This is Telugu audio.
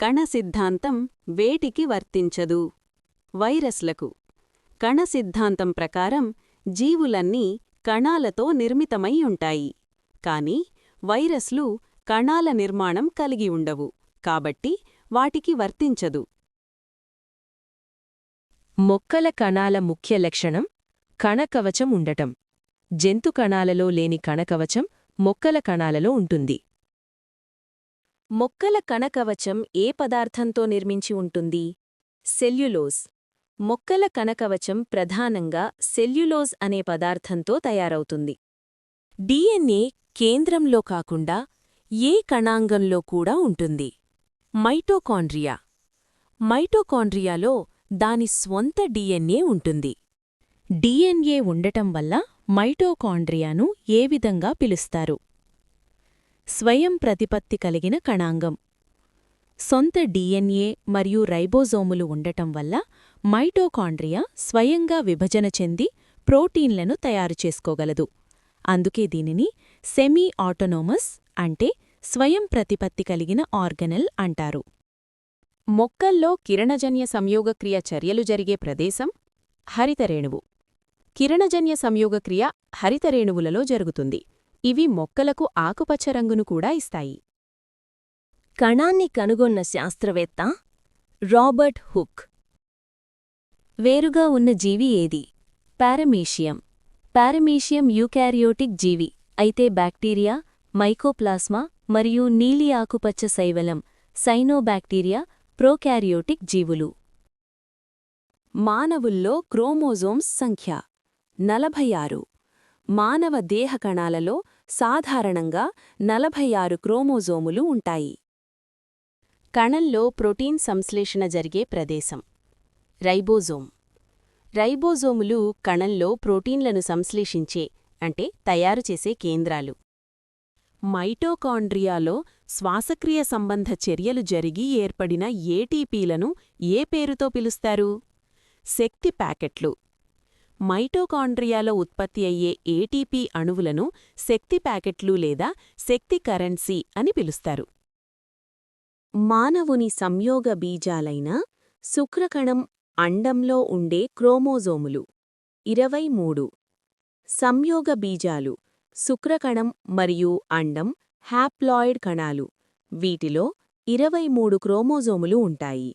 కణ సిద్ధాంతం వేటికి వర్తించదు. వైరస్లకు కణ సిద్ధాంతం ప్రకారం జీవులన్నీ కణాలతో నిర్మితమై ఉంటాయి. కాని వైరస్లు కణాల నిర్మాణం కలిగి ఉండవు. కాబట్టి వాటికి వర్తించదు. మొక్కల కణాల ముఖ్య లక్షణం కణకవచం ఉండటం. జంతు కణాలలో లేని కణకవచం మొక్కల కణాలలో ఉంటుంది. మొక్కల కణకవచం ఏ పదార్థంతో నిర్మించి ఉంటుంది? సెల్యులోజ్. మొక్కల కణకవచం ప్రధానంగా సెల్యులోజ్ అనే పదార్థంతో తయారవుతుంది. డిఎన్ఏ కేంద్రంలో కాకుండా ఏ కణాంగంలో కూడా ఉంటుంది. మైటోకాండ్రియా. మైటోకాండ్రియాలో దాని స్వంత డిఎన్ఏ ఉంటుంది. డిఎన్ఏ ఉండటం వల్ల మైటోకాండ్రియాను ఏ విధంగా పిలుస్తారు? స్వయం ప్రతిపత్తి కలిగిన కణాంగం. సొంత డిఎన్ఏ మరియు రైబోజోములు ఉండటం వల్ల మైటోకాండ్రియా స్వయంగా విభజన చెంది ప్రోటీన్లను తయారు చేసుకోగలదు. అందుకే దీనిని సెమీ ఆటోనోమస్ అంటే స్వయం ప్రతిపత్తి కలిగిన ఆర్గనెల్ అంటారు. మొక్కల్లో కిరణజన్య సంయోగక్రియ చర్యలు జరిగే ప్రదేశం హరితరేణువు. కిరణజన్య సంయోగక్రియ హరితరేణువులలో జరుగుతుంది. ఇవి మొక్కలకు ఆకుపచ్చ రంగును కూడా ఇస్తాయి. కణాన్ని కనుగొన్న శాస్త్రవేత్త రాబర్ట్ హుక్. వేరుగా ఉన్న జీవి ఏది? పారమీషియం. పారమీషియం యూకారియోటిక్ జీవి అయితే బ్యాక్టీరియా మైకోప్లాస్మా మరియు నీలి ఆకుపచ్చ శైవలం సైనోబ్యాక్టీరియా ప్రోకారియోటిక్ జీవులు. మానవుల్లో క్రోమోజోమ్స్ సంఖ్య నలభై ఆరు. మానవ దేహ కణాలలో సాధారణంగా నలభై ఆరు క్రోమోజోములు ఉంటాయి. కణంలో ప్రోటీన్ సంశ్లేషణ జరిగే ప్రదేశం. రైబోజోమ్. రైబోజోములు కణంలో ప్రోటీన్లను సంశ్లేషించే అంటే తయారుచేసే కేంద్రాలు. మైటోకాండ్రియాలో శ్వాసక్రియ సంబంధ చర్యలు జరిగి ఏర్పడిన ఏటీపీలను ఏ పేరుతో పిలుస్తారు? శక్తి ప్యాకెట్లు. మైటోకాండ్రియాలో ఉత్పత్తి అయ్యే ఏటీపీ అణువులను శక్తి ప్యాకెట్లు లేదా శక్తి కరెన్సీ అని పిలుస్తారు. మానవుని సంయోగ బీజాలైన శుక్రకణం అండంలో ఉండే క్రోమోజోములు. ఇరవై మూడు. సంయోగ బీజాలు శుక్రకణం మరియు అండం హ్యాప్లాయిడ్ కణాలు. వీటిలో ఇరవై మూడు క్రోమోజోములు ఉంటాయి.